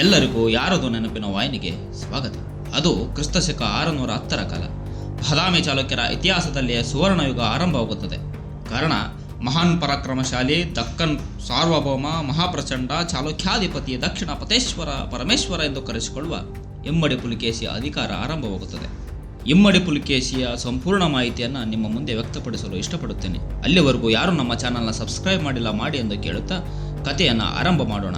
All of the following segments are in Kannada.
ಎಲ್ಲರಿಗೂ ಯಾರದು ನೆನಪಿನ ವಾಹಿನಿಗೆ ಸ್ವಾಗತ. ಅದು ಕ್ರಿಸ್ತಶಕ ಆರುನೂರ ಹತ್ತರ ಕಾಲ. ಬಾದಾಮಿ ಚಾಲುಕ್ಯರ ಇತಿಹಾಸದಲ್ಲಿಯೇ ಸುವರ್ಣಯುಗ ಆರಂಭವಾಗುತ್ತದೆ. ಕಾರಣ, ಮಹಾನ್ ಪರಾಕ್ರಮಶಾಲಿ, ದಕ್ಕನ್ ಸಾರ್ವಭೌಮ, ಮಹಾಪ್ರಚಂಡ, ಚಾಲುಕ್ಯಾಧಿಪತಿ ದಕ್ಷಿಣ ಪತೇಶ್ವರ ಪರಮೇಶ್ವರ ಎಂದು ಕರೆಸಿಕೊಳ್ಳುವ ಇಮ್ಮಡಿ ಪುಲಿಕೇಶಿಯ ಅಧಿಕಾರ ಆರಂಭವಾಗುತ್ತದೆ. ಇಮ್ಮಡಿ ಪುಲಿಕೇಶಿಯ ಸಂಪೂರ್ಣ ಮಾಹಿತಿಯನ್ನು ನಿಮ್ಮ ಮುಂದೆ ವ್ಯಕ್ತಪಡಿಸಲು ಇಷ್ಟಪಡುತ್ತೇನೆ. ಅಲ್ಲಿವರೆಗೂ ಯಾರು ನಮ್ಮ ಚಾನಲ್ನ ಸಬ್ಸ್ಕ್ರೈಬ್ ಮಾಡಿಲ್ಲ, ಮಾಡಿ ಎಂದು ಕೇಳುತ್ತಾ ಕಥೆಯನ್ನು ಆರಂಭ ಮಾಡೋಣ.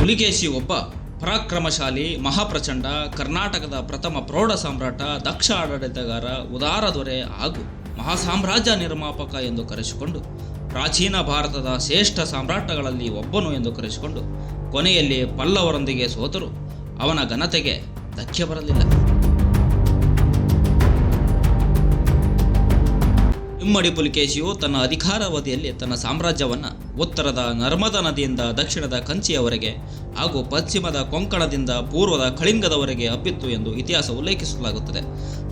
ಪುಲಿಕೇಶಿ ಒಬ್ಬ ಪರಾಕ್ರಮಶಾಲಿ, ಮಹಾಪ್ರಚಂಡ, ಕರ್ನಾಟಕದ ಪ್ರಥಮ ಪ್ರೌಢ ಸಾಮ್ರಾಟ, ದಕ್ಷ ಆಡಳಿತಗಾರ, ಉದಾರ ದೊರೆ ಹಾಗೂ ಮಹಾಸಾಮ್ರಾಜ್ಯ ನಿರ್ಮಾಪಕ ಎಂದು ಕರೆಸಿಕೊಂಡು, ಪ್ರಾಚೀನ ಭಾರತದ ಶ್ರೇಷ್ಠ ಸಾಮ್ರಾಟಗಳಲ್ಲಿ ಒಬ್ಬನು ಎಂದು ಕರೆಸಿಕೊಂಡು ಕೊನೆಯಲ್ಲಿ ಪಲ್ಲವರೊಂದಿಗೆ ಸೋತರು. ಅವನ ಘನತೆಗೆ ಧಕ್ಕೆ ಬರಲಿಲ್ಲ. ಇಮ್ಮಡಿ ಪುಲಿಕೇಶಿಯು ತನ್ನ ಅಧಿಕಾರಾವಧಿಯಲ್ಲಿ ತನ್ನ ಸಾಮ್ರಾಜ್ಯವನ್ನು ಉತ್ತರದ ನರ್ಮದಾ ನದಿಯಿಂದ ದಕ್ಷಿಣದ ಕಂಚಿಯವರೆಗೆ ಹಾಗೂ ಪಶ್ಚಿಮದ ಕೊಂಕಣದಿಂದ ಪೂರ್ವದ ಕಳಿಂಗದವರೆಗೆ ಹಬ್ಬಿತ್ತು ಎಂದು ಇತಿಹಾಸ ಉಲ್ಲೇಖಿಸಲಾಗುತ್ತದೆ.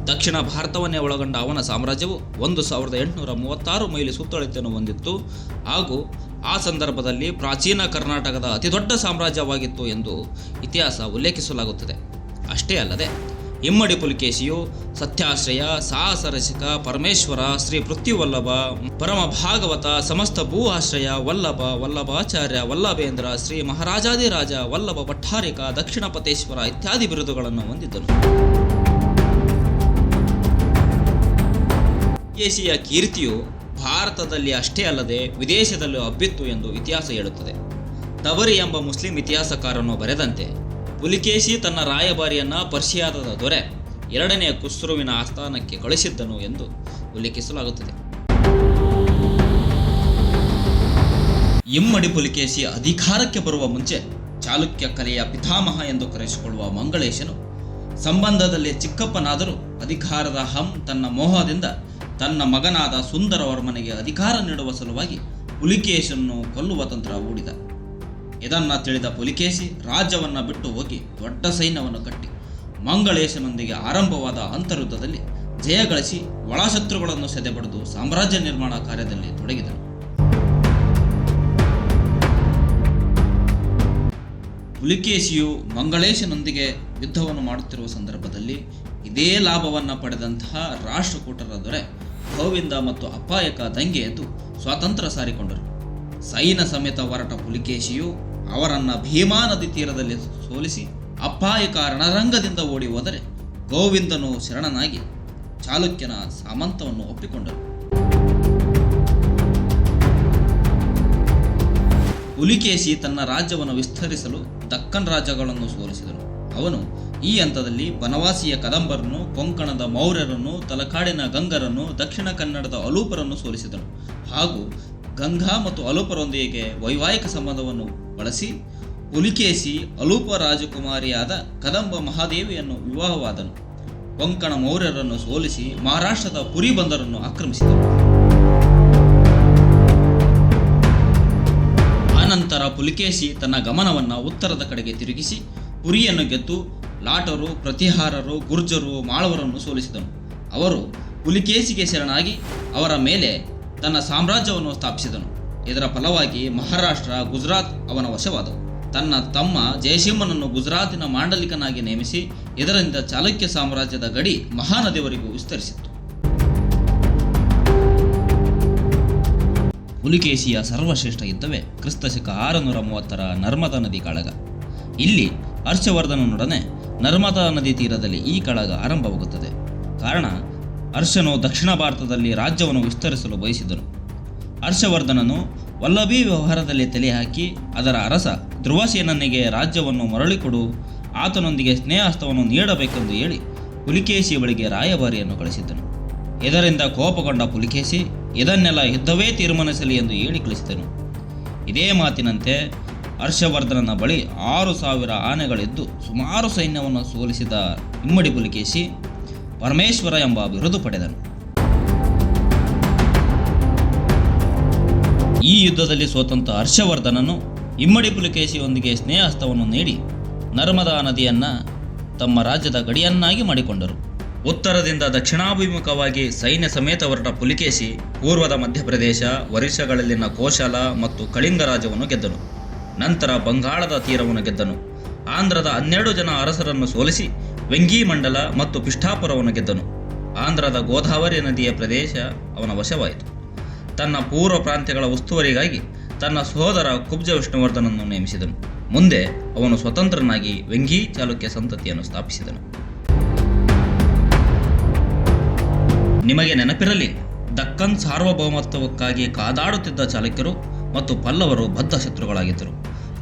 ದಕ್ಷಿಣ ಭಾರತವನ್ನೇ ಒಳಗೊಂಡ ಅವನ ಸಾಮ್ರಾಜ್ಯವು ಒಂದು ಸಾವಿರದ ಎಂಟುನೂರ ಮೂವತ್ತಾರು ಮೈಲಿ ಸುತ್ತಳತೆಯನ್ನು ಹೊಂದಿತ್ತು ಹಾಗೂ ಆ ಸಂದರ್ಭದಲ್ಲಿ ಪ್ರಾಚೀನ ಕರ್ನಾಟಕದ ಅತಿದೊಡ್ಡ ಸಾಮ್ರಾಜ್ಯವಾಗಿತ್ತು ಎಂದು ಇತಿಹಾಸ ಉಲ್ಲೇಖಿಸಲಾಗುತ್ತದೆ. ಅಷ್ಟೇ ಅಲ್ಲದೆ ಇಮ್ಮಡಿ ಪುಲಿಕೇಶಿಯು ಸತ್ಯಾಶ್ರಯ ಸಾಹಸ ರಸಿಕ ಪರಮೇಶ್ವರ, ಶ್ರೀ ಪೃಥ್ವಿವಲ್ಲಭ ಪರಮ ಭಾಗವತ ಸಮಸ್ತ ಭೂ ಆಶ್ರಯ ವಲ್ಲಭ, ವಲ್ಲಭಾಚಾರ್ಯ, ವಲ್ಲಭೇಂದ್ರ, ಶ್ರೀ ಮಹಾರಾಜಾದಿರಾಜ, ವಲ್ಲಭ ಭಟ್ಟಾರಿಕ ದಕ್ಷಿಣ ಪತೇಶ್ವರ ಇತ್ಯಾದಿ ಬಿರುದುಗಳನ್ನು ಹೊಂದಿದ್ದನು ಕೇಶಿಯ ಕೀರ್ತಿಯು ಭಾರತದಲ್ಲಿ ಅಷ್ಟೇ ಅಲ್ಲದೆ ವಿದೇಶದಲ್ಲೂ ಹಬ್ಬಿತ್ತು ಎಂದು ಇತಿಹಾಸ ಹೇಳುತ್ತದೆ. ತವರಿ ಎಂಬ ಮುಸ್ಲಿಂ ಇತಿಹಾಸಕಾರನು ಬರೆದಂತೆ ಪುಲಿಕೇಶಿ ತನ್ನ ರಾಯಭಾರಿಯನ್ನ ಪರ್ಷಿಯಾದ ದೊರೆ, ಎರಡನೆಯ ಕುಸ್ರುವಿನ ಆಸ್ಥಾನಕ್ಕೆ ಕಳಿಸಿದ್ದನು ಎಂದು ಉಲ್ಲೇಖಿಸಲಾಗುತ್ತದೆ. ಇಮ್ಮಡಿ ಪುಲಿಕೇಶಿ ಅಧಿಕಾರಕ್ಕೆ ಬರುವ ಮುಂಚೆ ಚಾಲುಕ್ಯ ಕಲೆಯ ಪಿತಾಮಹ ಎಂದು ಕರೆಸಿಕೊಳ್ಳುವ ಮಂಗಳೇಶನು ಸಂಬಂಧದಲ್ಲಿ ಚಿಕ್ಕಪ್ಪನಾದರೂ ಅಧಿಕಾರದ ಹಂ ತನ್ನ ಮೋಹದಿಂದ ತನ್ನ ಮಗನಾದ ಸುಂದರವರ್ಮನಿಗೆ ಅಧಿಕಾರ ನೀಡುವ ಸಲುವಾಗಿ ಪುಲಿಕೇಶನ್ನು ಕೊಲ್ಲುವ ತಂತ್ರ ಹೂಡಿದ. ಇದನ್ನ ತಿಳಿದ ಪುಲಿಕೇಶಿ ರಾಜ್ಯವನ್ನು ಬಿಟ್ಟು ಹೋಗಿ ದೊಡ್ಡ ಸೈನ್ಯವನ್ನು ಕಟ್ಟಿ ಮಂಗಳೇಶನೊಂದಿಗೆ ಆರಂಭವಾದ ಅಂತರ್ಯುದ್ಧದಲ್ಲಿ ಜಯ ಗಳಿಸಿ ಒಳಶತ್ರುಗಳನ್ನು ಸೆದೆಬಡಿದು ಸಾಮ್ರಾಜ್ಯ ನಿರ್ಮಾಣ ಕಾರ್ಯದಲ್ಲಿ ತೊಡಗಿದರು ಪುಲಿಕೇಶಿಯು ಮಂಗಳೇಶನೊಂದಿಗೆ ಯುದ್ಧವನ್ನು ಮಾಡುತ್ತಿರುವ ಸಂದರ್ಭದಲ್ಲಿ ಇದೇ ಲಾಭವನ್ನು ಪಡೆದಂತಹ ರಾಷ್ಟ್ರಕೂಟರ ದೊರೆ ಗೋವಿಂದ ಮತ್ತು ಅಪಾಯಕ ದಂಗೆ ಎದ್ದು ಸ್ವಾತಂತ್ರ್ಯ ಸಾರಿಕೊಂಡರು. ಸೈನ ಸಮೇತ ಹೊರಟ ಪುಲಿಕೇಶಿಯು ಅವರನ್ನ ಭೀಮಾ ನದಿ ತೀರದಲ್ಲಿ ಸೋಲಿಸಿ ಅಪಾಯಕ ರಣರಂಗದಿಂದ ಓಡಿ ಹೋದರೆ ಗೋವಿಂದನು ಶರಣನಾಗಿ ಚಾಲುಕ್ಯನ ಸಾಮಂತವನ್ನು ಒಪ್ಪಿಕೊಂಡರು ಪುಲಿಕೇಶಿ ತನ್ನ ರಾಜ್ಯವನ್ನು ವಿಸ್ತರಿಸಲು ದಕ್ಕನ್ ರಾಜ್ಯಗಳನ್ನು ಸೋಲಿಸಿದನು. ಅವನು ಈ ಹಂತದಲ್ಲಿ ಬನವಾಸಿಯ ಕದಂಬರನ್ನು, ಕೊಂಕಣದ ಮೌರ್ಯರನ್ನು, ತಲಕಾಡಿನ ಗಂಗರನ್ನು, ದಕ್ಷಿಣ ಕನ್ನಡದ ಅಲೂಪರನ್ನು ಸೋಲಿಸಿದನು. ಹಾಗೂ ಗಂಗಾ ಮತ್ತು ಅಲೂಪರೊಂದಿಗೆ ವೈವಾಹಿಕ ಸಂಬಂಧವನ್ನು ಬಳಸಿ ಪುಲಿಕೇಶಿ ಅಲೂಪ ರಾಜಕುಮಾರಿಯಾದ ಕದಂಬ ಮಹಾದೇವಿಯನ್ನು ವಿವಾಹವಾದನು. ಕೊಂಕಣ ಮೌರ್ಯರನ್ನು ಸೋಲಿಸಿ ಮಹಾರಾಷ್ಟ್ರದ ಪುರಿ ಬಂದರನ್ನು ಆಕ್ರಮಿಸಿದನು. ಆನಂತರ ಪುಲಿಕೇಶಿ ತನ್ನ ಗಮನವನ್ನು ಉತ್ತರದ ಕಡೆಗೆ ತಿರುಗಿಸಿ, ಪುರಿಯನ್ನು ಗೆದ್ದು ಲಾಟರು, ಪ್ರತಿಹಾರರು, ಗುರ್ಜರು, ಮಾಳವರನ್ನು ಸೋಲಿಸಿದನು. ಅವರು ಪುಲಿಕೇಶಿಗೆ ಶರಣಾಗಿ ಅವರ ಮೇಲೆ ತನ್ನ ಸಾಮ್ರಾಜ್ಯವನ್ನು ಸ್ಥಾಪಿಸಿದನು. ಇದರ ಫಲವಾಗಿ ಮಹಾರಾಷ್ಟ್ರ ಗುಜರಾತ್ ಅವನ ವಶವಾದವು. ತನ್ನ ತಮ್ಮ ಜಯಸಿಂಹನನ್ನು ಗುಜರಾತಿನ ಮಾಂಡಲಿಕನಾಗಿ ನೇಮಿಸಿ, ಇದರಿಂದ ಚಾಲುಕ್ಯ ಸಾಮ್ರಾಜ್ಯದ ಗಡಿ ಮಹಾನದಿವರೆಗೂ ವಿಸ್ತರಿಸಿತ್ತು. ಪುಲಿಕೇಶಿಯ ಸರ್ವಶ್ರೇಷ್ಠ ಯುದ್ಧವೇ ಕ್ರಿಸ್ತಶಕ ಆರುನೂರ ಮೂವತ್ತರ ನರ್ಮದಾ ನದಿ ಕಾಳಗ. ಇಲ್ಲಿ ಹರ್ಷವರ್ಧನನೊಡನೆ ನರ್ಮದಾ ನದಿ ತೀರದಲ್ಲಿ ಈ ಕಾಳಗ ಆರಂಭವಾಗುತ್ತದೆ. ಕಾರಣ ಹರ್ಷನು ದಕ್ಷಿಣ ಭಾರತದಲ್ಲಿ ರಾಜ್ಯವನ್ನು ವಿಸ್ತರಿಸಲು ಬಯಸಿದನು ಹರ್ಷವರ್ಧನನು ವಲ್ಲಭಿ ವ್ಯವಹಾರದಲ್ಲಿ ತಲೆ ಹಾಕಿ ಅದರ ಅರಸ ಧ್ರುವಸೇನನಿಗೆ ರಾಜ್ಯವನ್ನು ಮರಳಿಕೊಡು ಆತನೊಂದಿಗೆ ಸ್ನೇಹಸ್ತವನ್ನು ನೀಡಬೇಕೆಂದು ಹೇಳಿ ಪುಲಿಕೇಶಿ ಬಳಿಗೆ ರಾಯಭಾರಿಯನ್ನು ಕಳಿಸಿದ್ದನು. ಇದರಿಂದ ಕೋಪಗೊಂಡ ಪುಲಿಕೇಶಿ, ಇದನ್ನೆಲ್ಲ ಯುದ್ಧವೇ ತೀರ್ಮಾನಿಸಲಿ ಎಂದು ಹೇಳಿ ಕಳಿಸಿದನು. ಇದೇ ಮಾತಿನಂತೆ ಹರ್ಷವರ್ಧನನ ಬಳಿ ಆರು ಸಾವಿರ ಆನೆಗಳಿದ್ದು ಸುಮಾರು ಸೈನ್ಯವನ್ನು ಸೋಲಿಸಿದ ಇಮ್ಮಡಿ ಪುಲಿಕೇಶಿ ಪರಮೇಶ್ವರ ಎಂಬ ಬಿರುದು ಪಡೆದನು. ಈ ಯುದ್ಧದಲ್ಲಿ ಸೋತಂತ ಹರ್ಷವರ್ಧನನು ಇಮ್ಮಡಿ ಪುಲಿಕೇಶಿಯೊಂದಿಗೆ ಸ್ನೇಹಸ್ತವನ್ನು ನೀಡಿ ನರ್ಮದಾ ನದಿಯನ್ನು ತಮ್ಮ ರಾಜ್ಯದ ಗಡಿಯನ್ನಾಗಿ ಮಾಡಿಕೊಂಡರು. ಉತ್ತರದಿಂದ ದಕ್ಷಿಣಾಭಿಮುಖವಾಗಿ ಸೈನ್ಯ ಸಮೇತ ಹೊರಟ ಪುಲಿಕೇಶಿ ಪೂರ್ವದ ಮಧ್ಯಪ್ರದೇಶ, ಒರಿಸ್ಸಾಗಳಲ್ಲಿನ ಕೋಶಲ ಮತ್ತು ಕಳಿಂಗ ರಾಜ್ಯವನ್ನು ಗೆದ್ದನು. ನಂತರ ಬಂಗಾಳದ ತೀರವನ್ನು ಗೆದ್ದನು. ಆಂಧ್ರದ ಹನ್ನೆರಡು ಜನ ಅರಸರನ್ನು ಸೋಲಿಸಿ ವೆಂಗಿ ಮಂಡಲ ಮತ್ತು ಪಿಷ್ಠಾಪುರವನ್ನು ಗೆದ್ದನು. ಆಂಧ್ರದ ಗೋದಾವರಿ ನದಿಯ ಪ್ರದೇಶ ಅವನ ವಶವಾಯಿತು. ತನ್ನ ಪೂರ್ವ ಪ್ರಾಂತ್ಯಗಳ ಉಸ್ತುವಾರಿಗಾಗಿ ತನ್ನ ಸಹೋದರ ಕುಬ್ಜ ವಿಷ್ಣುವರ್ಧನನ್ನು ನೇಮಿಸಿದನು. ಮುಂದೆ ಅವನು ಸ್ವತಂತ್ರನಾಗಿ ವೆಂಗಿ ಚಾಲುಕ್ಯ ಸಂತತಿಯನ್ನು ಸ್ಥಾಪಿಸಿದನು. ನಿಮಗೆ ನೆನಪಿರಲಿ, ದಕ್ಕನ್ ಸಾರ್ವಭೌಮತ್ವಕ್ಕಾಗಿ ಕಾದಾಡುತ್ತಿದ್ದ ಚಾಲುಕ್ಯರು ಮತ್ತು ಪಲ್ಲವರು ಬದ್ಧ ಶತ್ರುಗಳಾಗಿದ್ದರು.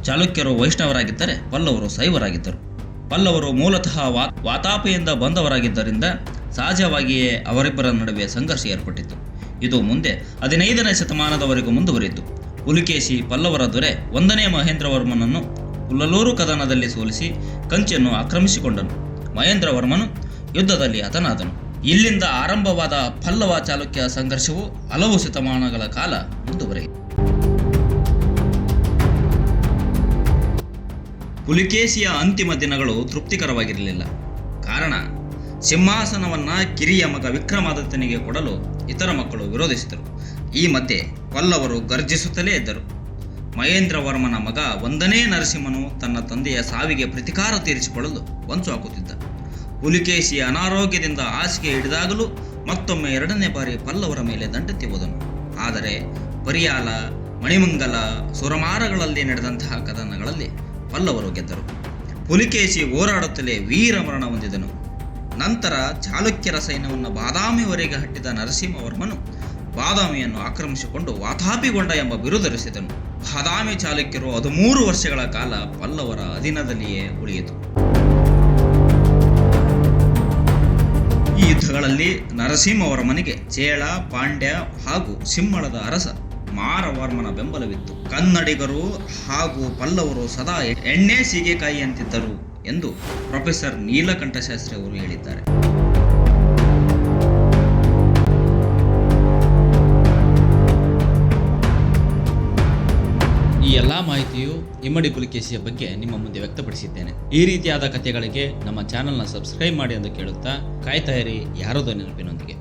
ಚಾಲುಕ್ಯರು ವೈಷ್ಣವರಾಗಿದ್ದರೆ ಪಲ್ಲವರು ಶೈವರಾಗಿದ್ದರು ಪಲ್ಲವರು ಮೂಲತಃ ವಾತಾಪಿಯಿಂದ ಬಂದವರಾಗಿದ್ದರಿಂದ ಸಹಜವಾಗಿಯೇ ಅವರಿಬ್ಬರ ನಡುವೆ ಸಂಘರ್ಷ ಏರ್ಪಟ್ಟಿತು. ಇದು ಮುಂದೆ ಹದಿನೈದನೇ ಶತಮಾನದವರೆಗೂ ಮುಂದುವರಿಯಿತು. ಪುಲಿಕೇಶಿ ಪಲ್ಲವರ ದೊರೆ ಒಂದನೇ ಮಹೇಂದ್ರವರ್ಮನನ್ನು ಉಲ್ಲಲೂರು ಕದನದಲ್ಲಿ ಸೋಲಿಸಿ ಕಂಚಿಯನ್ನು ಆಕ್ರಮಿಸಿಕೊಂಡನು. ಮಹೇಂದ್ರವರ್ಮನು ಯುದ್ಧದಲ್ಲಿ ಹತನಾದನು. ಇಲ್ಲಿಂದ ಆರಂಭವಾದ ಪಲ್ಲವ ಚಾಲುಕ್ಯ ಸಂಘರ್ಷವು ಹಲವು ಶತಮಾನಗಳ ಕಾಲ ಮುಂದುವರೆಯಿತು. ಪುಲಿಕೇಶಿಯ ಅಂತಿಮ ದಿನಗಳು ತೃಪ್ತಿಕರವಾಗಿರಲಿಲ್ಲ. ಕಾರಣ, ಸಿಂಹಾಸನವನ್ನು ಕಿರಿಯ ಮಗ ವಿಕ್ರಮಾದಿತ್ಯನಿಗೆ ಕೊಡಲು ಇತರ ಮಕ್ಕಳು ವಿರೋಧಿಸಿದರು. ಈ ಮಧ್ಯೆ ಪಲ್ಲವರು ಗರ್ಜಿಸುತ್ತಲೇ ಇದ್ದರು. ಮಹೇಂದ್ರವರ್ಮನ ಮಗ ಒಂದನೇ ನರಸಿಂಹನು ತನ್ನ ತಂದೆಯ ಸಾವಿಗೆ ಪ್ರತಿಕಾರ ತೀರಿಸಿಕೊಳ್ಳಲು ಹೊಂಚು ಹಾಕುತ್ತಿದ್ದ. ಪುಲಿಕೇಶಿಯ ಅನಾರೋಗ್ಯದಿಂದ ಹಾಸಿಗೆ ಹಿಡಿದಾಗಲೂ ಮತ್ತೊಮ್ಮೆ ಎರಡನೇ ಬಾರಿ ಪಲ್ಲವರ ಮೇಲೆ ದಂಡೆತ್ತಿ ಹೋದನು ಆದರೆ, ಪರಿಯಾಲ, ಮಣಿಮಂಗಲ, ಸುರಮಾರಗಳಲ್ಲಿ ನಡೆದಂತಹ ಕದನಗಳಲ್ಲಿ ಪಲ್ಲವರು ಗೆದ್ದರು. ಪುಲಿಕೇಶಿ ಹೋರಾಡುತ್ತಲೇ ವೀರಮರಣ ಹೊಂದಿದನು. ನಂತರ ಚಾಲುಕ್ಯರ ಸೈನ್ಯವನ್ನು ಬಾದಾಮಿವರೆಗೆ ಹಟ್ಟಿದ ನರಸಿಂಹವರ್ಮನು ಬಾದಾಮಿಯನ್ನು ಆಕ್ರಮಿಸಿಕೊಂಡು ವಾತಾಪಿಗೊಂಡ ಎಂಬ ಬಿರುದರಿಸಿದನು ಬಾದಾಮಿ ಚಾಲುಕ್ಯರು ಹದಿಮೂರು ವರ್ಷಗಳ ಕಾಲ ಪಲ್ಲವರ ಅಧೀನದಲ್ಲಿಯೇ ಉಳಿಯಿತು. ಈ ಯುದ್ಧಗಳಲ್ಲಿ ನರಸಿಂಹವರ್ಮನಿಗೆ ಚೇಳ, ಪಾಂಡ್ಯ ಹಾಗೂ ಸಿಂಹಳದ ಅರಸ ಮಾರವರ್ಮನ ಬೆಂಬಲವಿತ್ತು. ಕನ್ನಡಿಗರು ಹಾಗೂ ಪಲ್ಲವರು ಸದಾ ಎಣ್ಣೆ ಸೀಗೆಕಾಯಿ ಅಂತಿದ್ದರು ಎಂದು ಪ್ರೊಫೆಸರ್ ನೀಲಕಂಠ ಶಾಸ್ತ್ರಿ ಅವರು ಹೇಳಿದ್ದಾರೆ. ಈ ಎಲ್ಲ ಮಾಹಿತಿಯು ಇಮ್ಮಡಿ ಪುಲಿಕೇಶಿಯ ಬಗ್ಗೆ ನಿಮ್ಮ ಮುಂದೆ ವ್ಯಕ್ತಪಡಿಸಿದ್ದೇನೆ. ಈ ರೀತಿಯಾದ ಕಥೆಗಳಿಗೆ ನಮ್ಮ ಚಾನೆಲ್ನ ಸಬ್ಸ್ಕ್ರೈಬ್ ಮಾಡಿ ಎಂದು ಕೇಳುತ್ತಾ ಕಾಯ್ತಾ ಇರಿ. ಯಾರದೋ ನೆನಪಿನೊಂದಿಗೆ.